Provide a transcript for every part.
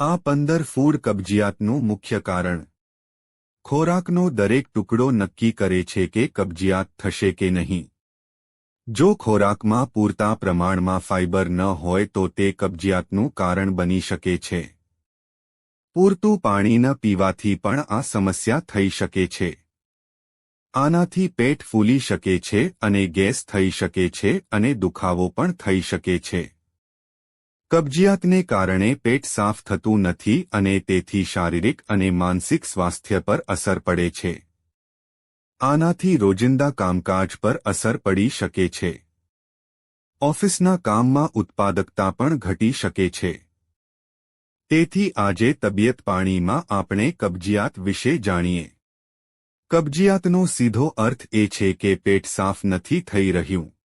આ પંદર ફૂડ કબજિયાતનું મુખ્ય કારણ. ખોરાકનો દરેક ટુકડો નક્કી કરે છે કે કબજિયાત થશે કે નહીં. જો ખોરાકમાં પૂરતા પ્રમાણમાં ફાઇબર ન હોય તો તે કબજિયાતનું કારણ બની શકે છે. પૂરતું પાણી ન પીવાથી પણ આ સમસ્યા થઈ શકે છે. આનાથી પેટ ફૂલી શકે છે અને ગેસ થઈ શકે છે અને દુખાવો પણ થઈ શકે છે. કબજિયાતને કારણે પેટ સાફ થતું નથી અને તેથી શારીરિક અને માનસિક સ્વાસ્થ્ય પર અસર પડે છે. આનાથી રોજિંદા કામકાજ પર અસર પડી શકે છે. ઓફિસના કામમાં ઉત્પાદકતા પણ ઘટી શકે છે. તેથી આજે તબિયત પાણીમાં આપણે કબજિયાત વિશે જાણીએ. કબજિયાતનો સીધો અર્થ એ છે કે પેટ સાફ નથી થઈ રહ્યું.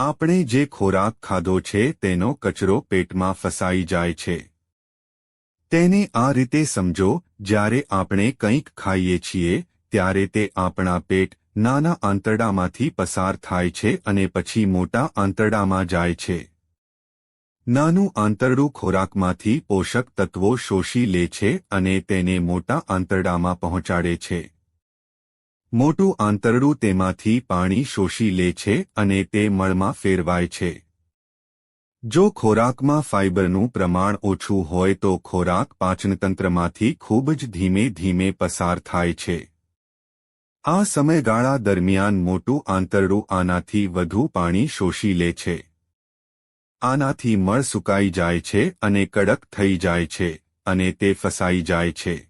આપણે જે ખોરાક ખાધો છે તેનો કચરો પેટમાં ફસાઈ જાય છે. તેને આ રીતે સમજો, જ્યારે આપણે કંઈક ખાઈએ છીએ, ત્યારે તે આપણા પેટ નાના આંતરડામાંથી પસાર થાય છે અને પછી મોટા આંતરડામાં જાય છે. નાનું આંતરડું ખોરાકમાંથી પોષક તત્વો શોષી લે છે અને તેને મોટા આંતરડામાં પહોંચાડે છે. મોટું આંતરડું તેમાંથી પાણી શોષી લે છે અને તે મળમાં ફેરવાય છે. જો ખોરાકમાં ફાઇબરનું પ્રમાણ ઓછું હોય તો ખોરાક પાચનતંત્રમાંથી ખૂબ જ ધીમે ધીમે પસાર થાય છે. આ સમયગાળા દરમિયાન મોટું આંતરડું આનાથી વધુ પાણી શોષી લે છે. આનાથી મળ સુકાઈ જાય છે અને કડક થઈ જાય છે અને તે ફસાઈ જાય છે.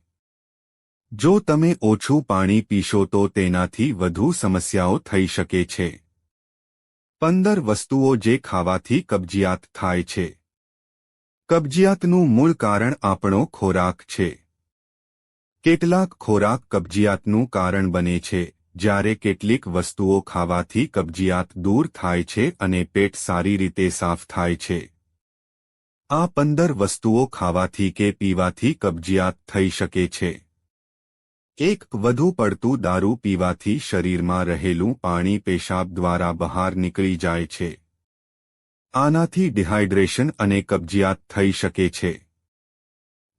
જો તમે ઓછું પાણી પીશો તો તેનાથી વધુ સમસ્યાઓ થઈ શકે છે. પંદર વસ્તુઓ જે ખાવાથી કબજિયાત થાય છે. કબજિયાતનું મૂળ કારણ આપણો ખોરાક છે. કેટલાક ખોરાક કબજિયાતનું કારણ બને છે, જ્યારે કેટલીક વસ્તુઓ ખાવાથી કબજિયાત દૂર થાય છે અને પેટ સારી રીતે સાફ થાય છે. આ પંદર વસ્તુઓ ખાવાથી કે પીવાથી કબજિયાત થઈ શકે છે. એક વધુ પડતું દારૂ પીવાથી શરીરમાં રહેલું પાણી પેશાબ દ્વારા બહાર નીકળી જાય છે. આનાથી ડિહાઇડ્રેશન અને કબજિયાત થઈ શકે છે.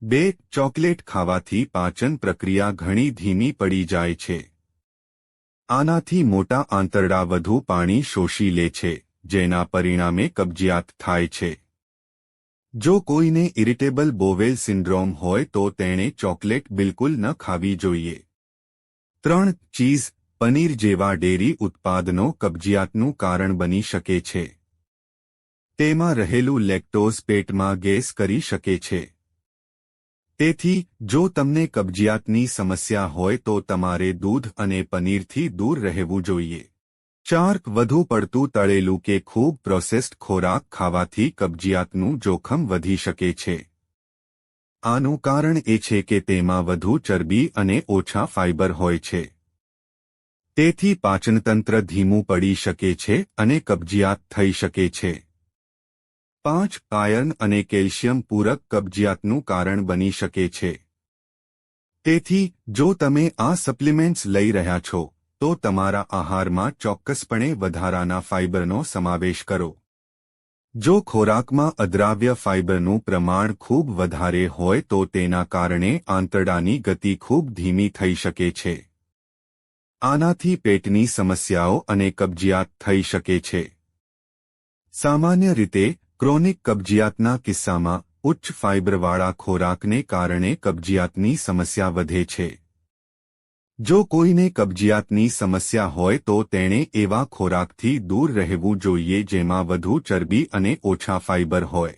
બે, ચોકલેટ ખાવાથી પાચન પ્રક્રિયા ઘણી ધીમી પડી જાય છે. આનાથી મોટા આંતરડા વધુ પાણી શોષી લે છે, જેના પરિણામે કબજિયાત થાય છે. જો કોઈને ઇરિટેબલ બોવેલ સિન્ડ્રોમ હોય તો તેણે ચોકલેટ બિલકુલ ન ખાવી જોઈએ. ત્રણ, ચીઝ, પનીર જેવા ડેરી ઉત્પાદનો કબજિયાતનું કારણ બની શકે છે. તેમાં રહેલું લેક્ટોઝ પેટમાં ગેસ કરી શકે છે. તેથી, જો તમને કબજિયાતની સમસ્યા હોય તો તમારે દૂધ અને પનીરથી દૂર રહેવું જોઈએ. ચાર વધુ પડતું તળેલું કે ખૂબ પ્રોસેસ્ડ ખોરાક ખાવાથી કબજિયાતનું જોખમ વધી શકે છે. આનું કારણ એ છે કે તેમાં વધુ ચરબી અને ઓછા ફાઇબર હોય છે. તેથી પાચનતંત્ર ધીમું પડી શકે છે અને કબજિયાત થઈ શકે છે. પાંચ, આયર્ન અને કેલ્શિયમ પૂરક કબજિયાતનું કારણ બની શકે છે. તેથી, જો તમે આ સપ્લિમેન્ટ્સ લઈ રહ્યા છો તો તમારા આહારમાં ચોક્કસપણે વધારાના ફાઇબરનો સમાવેશ કરો. જો ખોરાકમાં અદ્રાવ્ય ફાઇબરનું પ્રમાણ ખૂબ વધારે હોય તો તેના કારણે આંતરડાની ગતિ ખૂબ ધીમી થઈ શકે છે. આનાથી પેટની સમસ્યાઓ અને કબજિયાત થઈ શકે છે. સામાન્ય રીતે, ક્રોનિક કબજિયાતના કિસ્સામાં, ઉચ્ચ ફાઇબરવાળા ખોરાકને કારણે કબજિયાતની સમસ્યા વધે છે. જો કોઈને કબજિયાતની સમસ્યા હોય તો તેણે એવા ખોરાકથી દૂર રહેવું જોઈએ જેમાં વધુ ચરબી અને ઓછા ફાઇબર હોય.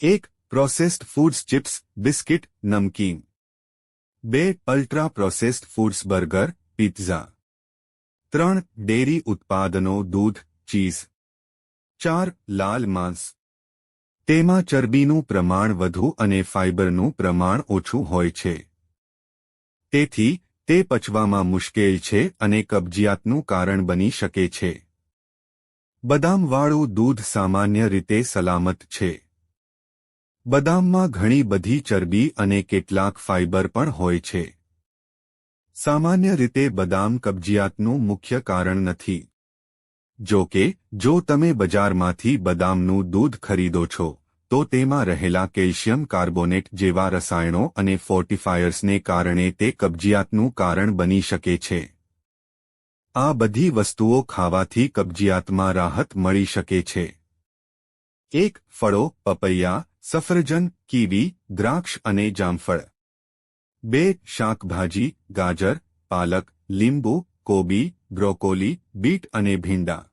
એક, પ્રોસેસ્ડ ફૂડ્સ ચિપ્સ, બિસ્કિટ, નમકીન. બે, ultra processed foods burger pizza ત્રણ, ડેરી ઉત્પાદનો, દૂધ, ચીઝ. ચાર, લાલ માંસ. તેમાં ચરબીનું પ્રમાણ વધુ અને ફાઇબરનું પ્રમાણ ઓછું હોય છે. તેથી તે પચવામાં મુશ્કેલ છે અને કબજિયાતનું કારણ બની શકે છે. બદામવાળું દૂધ સામાન્ય રીતે સલામત છે. બદામમાં ઘણી બધી ચરબી અને કેટલાક ફાઇબર પણ હોય છે. સામાન્ય રીતે બદામ કબજિયાતનું મુખ્ય કારણ નથી. જો કે, જો તમે બજારમાંથી બદામનું દૂધ ખરીદો છો તો તેમાં રહેલા કેલ્શિયમ કાર્બોનેટ જેવા રસાયણો અને ફોર્ટિફાયર્સને કારણે તે કબજિયાતનું કારણ બની શકે છે. આ બધી વસ્તુઓ ખાવાથી કબજિયાતમાં રાહત મળી શકે છે. એક, ફળો, પપૈયા, સફરજન, કીવી, દ્રાક્ષ અને જામફળ. બે, શાકભાજી, ગાજર, પાલક, લીંબુ, કોબી, બ્રોકોલી, બીટ અને ભીંડા.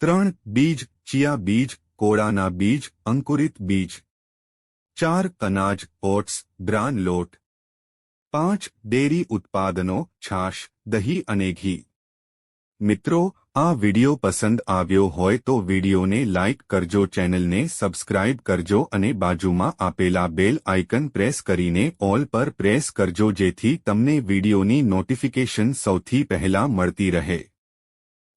ત્રણ, બીજ, ચિયા બીજ કોળાના બીજ, અંકુરિત બીજ. ચાર કનાજ ઓટ્સ બ્રાન લોટ. પાંચ ડેરી ઉત્પાદનો, છાશ, દહીં અને ઘી. મિત્રો, આ વિડિયો પસંદ આવ્યો હોય તો વિડિયોને લાઇક કરજો, ચેનલને સબસ્ક્રાઇબ કરજો અને બાજુમાં આપેલા બેલ આઇકન પ્રેસ કરીને ઓલ પર પ્રેસ કરજો જેથી તમને વિડિયોની નોટિફિકેશન સૌથી પહેલા મળતી રહે.